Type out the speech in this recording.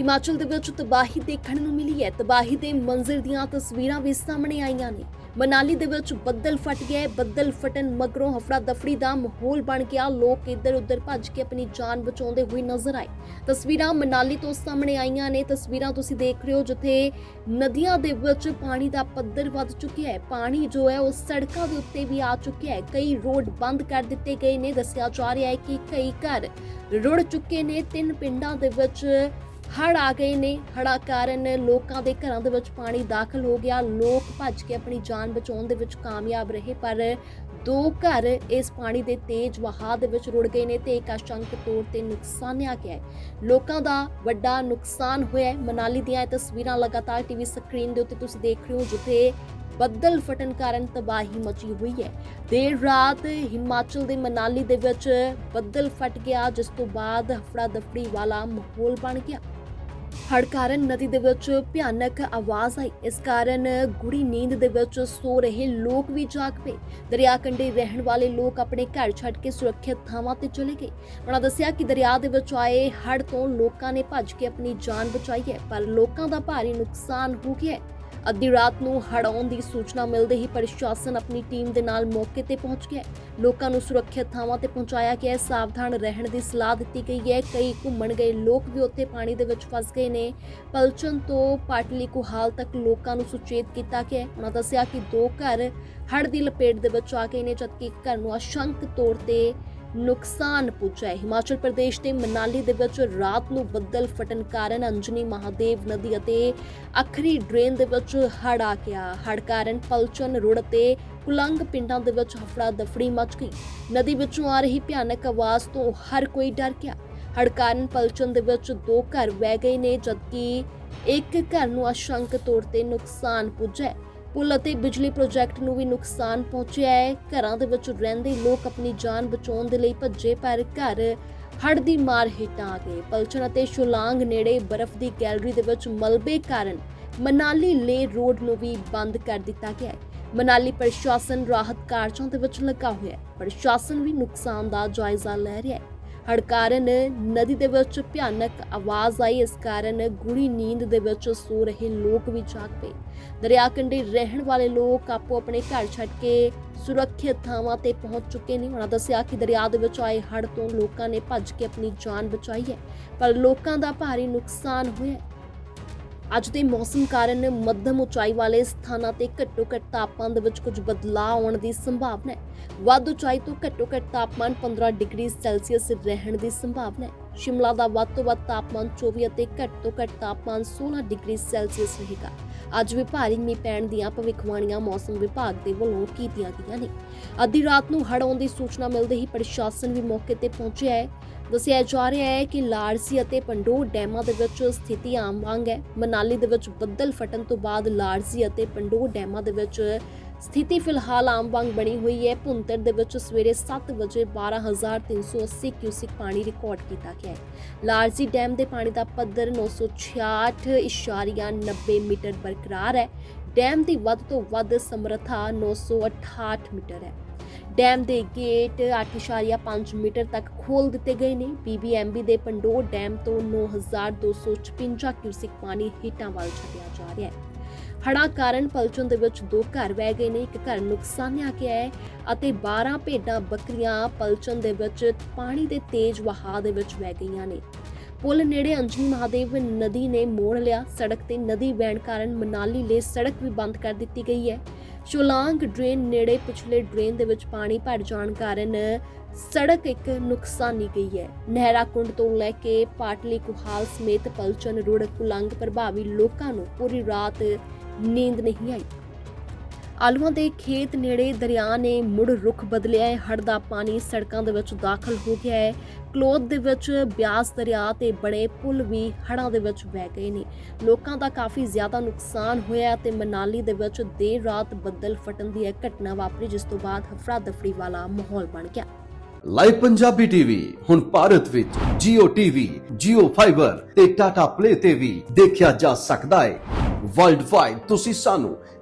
ਹਿਮਾਚਲ ਦੇ ਵਿੱਚ ਤਬਾਹੀ ਦੇਖਣ ਨੂੰ ਮਿਲੀ ਹੈ। ਤਬਾਹੀ ਦੇ ਮੰਜ਼ਰ ਦੀਆਂ ਤਸਵੀਰਾਂ ਵੀ ਸਾਹਮਣੇ ਆਈਆਂ ਨੇ। ਮਨਾਲੀ ਦੇ ਵਿੱਚ ਬੱਦਲ ਫਟ ਗਿਆ ਬੱਦਲ ਫਟਣ ਮਗਰੋਂ ਹਫੜਾ ਦਫੜੀ ਦਾ ਮਾਹੌਲ ਬਣ ਗਿਆ। ਲੋਕ ਇੱਧਰ ਉੱਧਰ ਭੱਜ ਕੇ ਆਪਣੀ ਜਾਨ ਬਚਾਉਂਦੇ ਹੋਏ ਨਜ਼ਰ ਆਏ। ਤਸਵੀਰਾਂ ਮਨਾਲੀ ਤੋਂ ਸਾਹਮਣੇ ਆਈਆਂ ਨੇ। ਤਸਵੀਰਾਂ ਤੁਸੀਂ ਦੇਖ ਰਹੇ ਹੋ, ਜਿੱਥੇ ਨਦੀਆਂ ਦੇ ਵਿੱਚ ਪਾਣੀ ਦਾ ਪੱਧਰ ਵੱਧ ਚੁੱਕਿਆ ਹੈ। ਪਾਣੀ ਜੋ ਹੈ, ਉਹ ਸੜਕਾਂ ਦੇ ਉੱਤੇ ਵੀ ਆ ਚੁੱਕਿਆ ਹੈ। ਕਈ ਰੋਡ ਬੰਦ ਕਰ ਦਿੱਤੇ ਗਏ ਨੇ। ਦੱਸਿਆ ਜਾ ਰਿਹਾ ਹੈ ਕਿ ਕਈ ਘਰ ਰੁੜ ਚੁੱਕੇ ਨੇ। ਤਿੰਨ ਪਿੰਡਾਂ ਦੇ ਵਿੱਚ ਹੜ ਆ ਗਏ ਨੇ। ਹੜ੍ਹਾਂ ਕਾਰਨ ਲੋਕਾਂ ਦੇ ਘਰਾਂ ਦੇ ਵਿੱਚ ਪਾਣੀ ਦਾਖਲ ਹੋ ਗਿਆ। ਲੋਕ ਭੱਜ ਕੇ ਆਪਣੀ ਜਾਨ ਬਚਾਉਣ ਦੇ ਵਿੱਚ ਕਾਮਯਾਬ ਰਹੇ, ਪਰ ਦੋ ਘਰ ਇਸ ਪਾਣੀ ਦੇ ਤੇਜ਼ ਵਹਾਅ ਦੇ ਵਿੱਚ ਰੁੜ ਗਏ ਨੇ ਤੇ ਇੱਕ ਆਸ਼ੰਕ ਤੌਰ ਤੇ ਨੁਕਸਾਨਿਆ ਗਿਆ ਹੈ। ਲੋਕਾਂ ਦਾ ਵੱਡਾ ਨੁਕਸਾਨ ਹੋਇਆ ਹੈ। ਮਨਾਲੀ ਦੀਆਂ ਇਹ ਤਸਵੀਰਾਂ ਲਗਾਤਾਰ ਟੀਵੀ ਸਕਰੀਨ ਦੇ ਉੱਤੇ ਤੁਸੀਂ ਦੇਖ ਰਹੇ ਹੋ, ਜਿੱਥੇ ਬੱਦਲ ਫਟਣ ਕਾਰਨ ਤਬਾਹੀ ਮਚੀ ਹੋਈ ਹੈ। ਦੇਰ ਰਾਤ ਹਿਮਾਚਲ ਦੇ ਮਨਾਲੀ ਦੇ ਵਿੱਚ ਬੱਦਲ ਫਟ ਗਿਆ, ਜਿਸ ਤੋਂ ਬਾਅਦ ਹਫੜਾ ਦਫੜੀ ਵਾਲਾ ਮਾਹੌਲ ਬਣ ਗਿਆ। ਹੜ ਕਾਰਨ ਨਦੀ ਦੇ ਵਿੱਚ ਭਿਆਨਕ ਆਵਾਜ਼ ਆਈ। ਇਸ ਕਾਰਨ ਗੁੜੀ ਨੀਂਦ ਦੇ ਵਿੱਚ ਸੋ ਰਹੇ ਲੋਕ ਵੀ ਜਾਗ ਪਏ। ਦਰਿਆ ਕੰਢੇ ਰਹਿਣ ਵਾਲੇ ਲੋਕ ਆਪਣੇ ਘਰ ਛੱਡ ਕੇ ਸੁਰੱਖਿਅਤ ਥਾਵਾਂ ਤੇ ਚਲੇ ਗਏ। ਉਹਨਾਂ ਦੱਸਿਆ ਕਿ ਦਰਿਆ ਦੇ ਵਿੱਚ ਆਏ ਹੜ੍ਹ ਤੋਂ ਲੋਕਾਂ ਨੇ ਭੱਜ ਕੇ ਆਪਣੀ ਜਾਨ ਬਚਾਈ ਹੈ, ਪਰ ਲੋਕਾਂ ਦਾ ਭਾਰੀ ਨੁਕਸਾਨ ਹੋ ਗਿਆ ਹੈ। ਅੱਧੀ ਰਾਤ ਨੂੰ ਹੜਾਉਣ ਦੀ ਸੂਚਨਾ ਮਿਲਦੇ ਹੀ ਪ੍ਰਸ਼ਾਸਨ ਆਪਣੀ ਟੀਮ ਦੇ ਨਾਲ ਮੌਕੇ ਤੇ ਪਹੁੰਚ ਗਿਆ ਲੋਕਾਂ ਨੂੰ ਸੁਰੱਖਿਅਤ ਥਾਵਾਂ ਤੇ ਪਹੁੰਚਾਇਆ ਗਿਆ ਹੈ। ਸਾਵਧਾਨ ਰਹਿਣ ਦੀ ਸਲਾਹ ਦਿੱਤੀ ਗਈ ਹੈ। ਕਈ ਘੁੰਮਣ ਗਏ ਲੋਕ ਵੀ ਉੱਥੇ ਪਾਣੀ ਦੇ ਵਿੱਚ ਫਸ ਗਏ ਨੇ। ਪਲਚਨ ਤੋਂ ਪਾਟਲੀ ਕੁਹਾਲ ਤੱਕ ਲੋਕਾਂ ਨੂੰ ਸੁਚੇਤ ਕੀਤਾ ਗਿਆ ਉਹਨਾਂ ਦੱਸਿਆ ਕਿ ਦੋ ਘਰ ਹੜ੍ਹ ਦੀ ਲਪੇਟ ਦੇ ਵਿੱਚ ਆ ਗਏ ਨੇ, ਜਦਕਿ ਇੱਕ ਘਰ ਨੂੰ ਅਸ਼ੰਕ ਤੌਰ ਤੇ ਨੁਕਸਾਨ ਪੁੱਜਾ ਹਿਮਾਚਲ ਪ੍ਰਦੇਸ਼ ਦੇ ਮਨਾਲੀ ਦੇ ਵਿੱਚ ਰਾਤ ਨੂੰ ਬੱਦਲ ਫਟਣ ਕਾਰਨ ਅੰਜਨੀ ਮਹਾਦੇਵ ਨਦੀ ਅਤੇ ਅਖਰੀ ਡਰੇਨ ਦੇ ਵਿੱਚ ਹੜ ਆ ਗਿਆ। ਹੜ ਕਾਰਨ ਪਲਚਨ ਰੁੜ ਤੇ ਕੁਲੰਗ ਪਿੰਡਾਂ ਦੇ ਵਿੱਚ ਹਫੜਾ ਦਫੜੀ ਮਚ ਗਈ। ਨਦੀ ਵਿੱਚੋਂ ਆ ਰਹੀ ਭਿਆਨਕ ਆਵਾਜ਼ ਤੋਂ ਹਰ ਕੋਈ ਡਰ ਗਿਆ। ਹੜ ਕਾਰਨ ਪਲਚਨ ਦੇ ਵਿੱਚ ਦੋ ਘਰ ਵਹਿ ਗਏ ਨੇ, ਜਦਕਿ ਇੱਕ ਘਰ ਨੂੰ ਆਸ਼ੰਕ ਤੌਰ ਤੇ ਨੁਕਸਾਨ ਪੁੱਜਾ ਪੁਲ ਅਤੇ ਬਿਜਲੀ ਪ੍ਰੋਜੈਕਟ ਨੂੰ ਵੀ ਨੁਕਸਾਨ ਪਹੁੰਚਿਆ ਹੈ। ਘਰਾਂ ਦੇ ਵਿੱਚ ਰਹਿੰਦੇ ਲੋਕ ਆਪਣੀ ਜਾਨ ਬਚਾਉਣ ਦੇ ਲਈ ਭੱਜੇ ਪਰ ਘਰ ਹੜ੍ਹ ਦੀ ਮਾਰ ਹੇਠਾਂ ਆ ਗਏ। ਪਲਚਣ ਅਤੇ ਸ਼ੁਲਾਂਗ ਨੇੜੇ ਬਰਫ਼ ਦੀ ਗੈਲਰੀ ਦੇ ਵਿੱਚ ਮਲਬੇ ਕਾਰਨ ਮਨਾਲੀ ਲੇ ਰੋਡ ਨੂੰ ਵੀ ਬੰਦ ਕਰ ਦਿੱਤਾ ਗਿਆ ਹੈ। ਮਨਾਲੀ ਪ੍ਰਸ਼ਾਸਨ ਰਾਹਤ ਕਾਰਜਾਂ ਦੇ ਵਿੱਚ ਲੱਗਾ ਹੋਇਆ ਹੈ। ਪ੍ਰਸ਼ਾਸਨ ਵੀ ਨੁਕਸਾਨ ਦਾ ਜਾਇਜ਼ਾ ਲੈ ਰਿਹਾ ਹੈ। ਹੜ੍ਹ ਕਾਰਨ ਨਦੀ ਦੇ ਵਿੱਚ ਭਿਆਨਕ ਆਵਾਜ਼ ਆਈ, ਇਸ ਕਾਰਨ ਗੂੜੀ ਨੀਂਦ ਦੇ ਵਿੱਚ ਸੋ ਰਹੇ ਲੋਕ ਵੀ ਜਾਗ ਪਏ। ਦਰਿਆ ਕੰਢੇ ਰਹਿਣ ਵਾਲੇ ਲੋਕ ਆਪੋ ਆਪਣੇ ਘਰ ਛੱਡ ਕੇ ਸੁਰੱਖਿਅਤ ਥਾਵਾਂ ਤੇ ਪਹੁੰਚ ਚੁੱਕੇ ਨੇ। ਉਹਨਾਂ ਦੱਸਿਆ ਕਿ ਦਰਿਆ ਦੇ ਵਿੱਚ ਆਏ ਹੜ੍ਹ ਤੋਂ ਲੋਕਾਂ ਨੇ ਭੱਜ ਕੇ ਆਪਣੀ ਜਾਨ ਬਚਾਈ ਹੈ, ਪਰ ਲੋਕਾਂ ਦਾ ਭਾਰੀ ਨੁਕਸਾਨ ਹੋਇਆ ਅੱਜ ਦੇ ਮੌਸਮ ਕਾਰਨ ਮੱਧਮ ਉਚਾਈ ਵਾਲੇ ਸਥਾਨਾਂ ਤੇ ਘੱਟੋ ਘੱਟ ਤਾਪਮਾਨ ਦੇ ਵਿੱਚ ਕੁਝ ਬਦਲਾਅ ਆਉਣ ਦੀ ਸੰਭਾਵਨਾ ਹੈ। ਵੱਧ ਉਚਾਈ ਤੋਂ ਘੱਟੋ ਘੱਟ ਤਾਪਮਾਨ 15 ਡਿਗਰੀ ਸੈਲਸੀਅਸ ਰਹਿਣ ਦੀ ਸੰਭਾਵਨਾ ਹੈ। ਸ਼ਿਮਲਾ ਦਾ ਵੱਧ ਤੋਂ ਵੱਧ ਤਾਪਮਾਨ 24 ਅਤੇ ਘੱਟ ਤੋਂ ਘੱਟ ਤਾਪਮਾਨ 16 ਡਿਗਰੀ ਸੈਲਸੀਅਸ ਰਹੇਗਾ। ਅੱਜ ਵੀ ਭਾਰੀ ਮੀਂਹ ਪੈਣ ਦੀਆਂ ਭਵਿੱਖਬਾਣੀਆਂ ਮੌਸਮ ਵਿਭਾਗ ਦੇ ਵੱਲੋਂ ਕੀਤੀਆਂ ਗਈਆਂ ਨੇ। ਅੱਧੀ ਰਾਤ ਨੂੰ ਹੜ੍ਹ ਆਉਣ ਦੀ ਸੂਚਨਾ ਮਿਲਦੇ ਹੀ ਪ੍ਰਸ਼ਾਸਨ ਵੀ ਮੌਕੇ ਤੇ ਪਹੁੰਚਿਆ ਹੈ। ਦੱਸਿਆ ਜਾ ਰਿਹਾ ਹੈ ਕਿ ਲਾਰਸੀ ਅਤੇ ਪੰਡੋਰ ਡੈਮਾਂ ਦੇ ਵਿੱਚ ਸਥਿਤੀ ਆਮ ਵਾਂਗ ਹੈ। ਮਨਾਲੀ ਦੇ ਵਿੱਚ ਬੱਦਲ ਫਟਣ ਤੋਂ ਬਾਅਦ ਲਾਰਸੀ ਅਤੇ ਪੰਡੋਰ ਡੈਮਾਂ ਦੇ ਵਿੱਚ ਸਥਿਤੀ ਫਿਲਹਾਲ ਆਮ ਵਾਂਗ ਬਣੀ ਹੋਈ ਹੈ। ਭੁੰਤਰ ਦੇ ਵਿੱਚ ਸਵੇਰੇ 7 ਵਜੇ 12380 ਕਿਊਸਿਕ ਪਾਣੀ ਰਿਕਾਰਡ ਕੀਤਾ ਗਿਆ ਹੈ। ਲਾਰਜੀ ਡੈਮ ਦੇ ਪਾਣੀ ਦਾ ਪੱਧਰ 966.90 ਮੀਟਰ ਬਰਕਰਾਰ ਹੈ। ਡੈਮ ਦੀ ਵੱਧ ਤੋਂ ਵੱਧ ਸਮਰੱਥਾ 968 ਮੀਟਰ ਹੈ। ਡੈਮ ਦੇ ਗੇਟ 8.5 ਮੀਟਰ ਤੱਕ ਖੋਲ ਦਿੱਤੇ ਗਏ ਨੇ। ਬੀਬੀਐਮਬੀ ਦੇ ਪੰਡੋਰ ਡੈਮ ਤੋਂ 9256 ਕਿਊਸਿਕ ਪਾਣੀ ਹੇਠਾਂ ਵੱਲ ਛੱਡਿਆ ਜਾ ਰਿਹਾ ਹੈ। ਹੜ੍ਹਾਂ ਕਾਰਨ ਪਲਚਨ ਦੇ ਵਿੱਚ ਦੋ ਘਰ ਵਹਿ ਗਏ ਨੇ, ਇੱਕ ਘਰ ਨੁਕਸਾਨਿਆ ਗਿਆ ਹੈ ਅਤੇ 12 ਭੇਡਾਂ ਬੱਕਰੀਆਂ ਪਲਚਨ ਦੇ ਵਿੱਚ ਪਾਣੀ ਦੇ ਤੇਜ਼ ਵਹਾਅ ਦੇ ਵਿੱਚ ਵਹਿ ਗਈਆਂ ਨੇ। ਪੁਲ ਨੇੜੇ ਅੰਜਨੀ ਮਹਾਦੇਵ ਨਦੀ ਨੇ ਮੋੜ ਲਿਆ। ਸੜਕ ਤੇ ਨਦੀ ਵਹਿਣ ਕਾਰਨ ਮਨਾਲੀ ਲਈ ਸੜਕ ਵੀ ਬੰਦ ਕਰ ਦਿੱਤੀ ਗਈ ਹੈ। ਚੁਲਾਂਗ ਡਰੇਨ ਨੇੜੇ ਪਿਛਲੇ ਡਰੇਨ ਦੇ ਵਿੱਚ ਪਾਣੀ ਭਰ ਜਾਣ ਕਾਰਨ ਸੜਕ ਇੱਕ ਨੁਕਸਾਨੀ ਗਈ ਹੈ। ਨਹਿਰਾ ਕੁੰਡ ਤੋਂ ਲੈ ਕੇ ਪਾਟਲੀ ਕੁਹਾਲ ਸਮੇਤ ਪਲਚਨ ਰੋਡ ਕੁਲੰਗ ਪ੍ਰਭਾਵੀ ਲੋਕਾਂ ਨੂੰ ਪੂਰੀ ਰਾਤ ਨੀਂਦ ਨਹੀਂ ਆਈ। ਆਲੂਆਂ ਦੇ ਖੇਤ ਨੇੜੇ ਦਰਿਆ ਨੇ ਮੁੜ ਰੁਖ ਬਦਲਿਆ ਹੈ। ਹੜ੍ਹ ਦਾ ਪਾਣੀ ਸੜਕਾਂ ਦੇ ਵਿੱਚ ਦਾਖਲ ਹੋ ਗਿਆ ਹੈ। ਕਲੋਥ ਦੇ ਵਿੱਚ ਬਿਆਸ ਦਰਿਆ ਤੇ ਬੜੇ ਪੁਲ ਵੀ ਹੜ੍ਹਾਂ ਦੇ ਵਿੱਚ ਵਹਿ ਗਏ ਨੇ। ਲੋਕਾਂ ਦਾ ਕਾਫੀ ਜ਼ਿਆਦਾ ਨੁਕਸਾਨ ਹੋਇਆ ਤੇ ਮਨਾਲੀ ਦੇ ਵਿੱਚ ਦੇਰ ਰਾਤ ਬੱਦਲ ਫਟਣ ਦੀ ਇਹ ਘਟਨਾ ਵਾਪਰੀ ਜਿਸ ਤੋਂ ਬਾਅਦ ਹਫੜਾ ਦਫੜੀ ਵਾਲਾ ਮਾਹੌਲ ਬਣ ਗਿਆ। ਲਾਈਵ ਪੰਜਾਬੀ ਟੀਵੀ ਹੁਣ ਭਾਰਤ ਵਿੱਚ Jio TV, Jio Fiber ਤੇ Tata Play ਤੇ ਵੀ ਦੇਖਿਆ ਜਾ ਸਕਦਾ ਹੈ। ਵਰਲਡ ਵਾਈਡ ਤੁਸੀਂ ਸਾਨੂੰ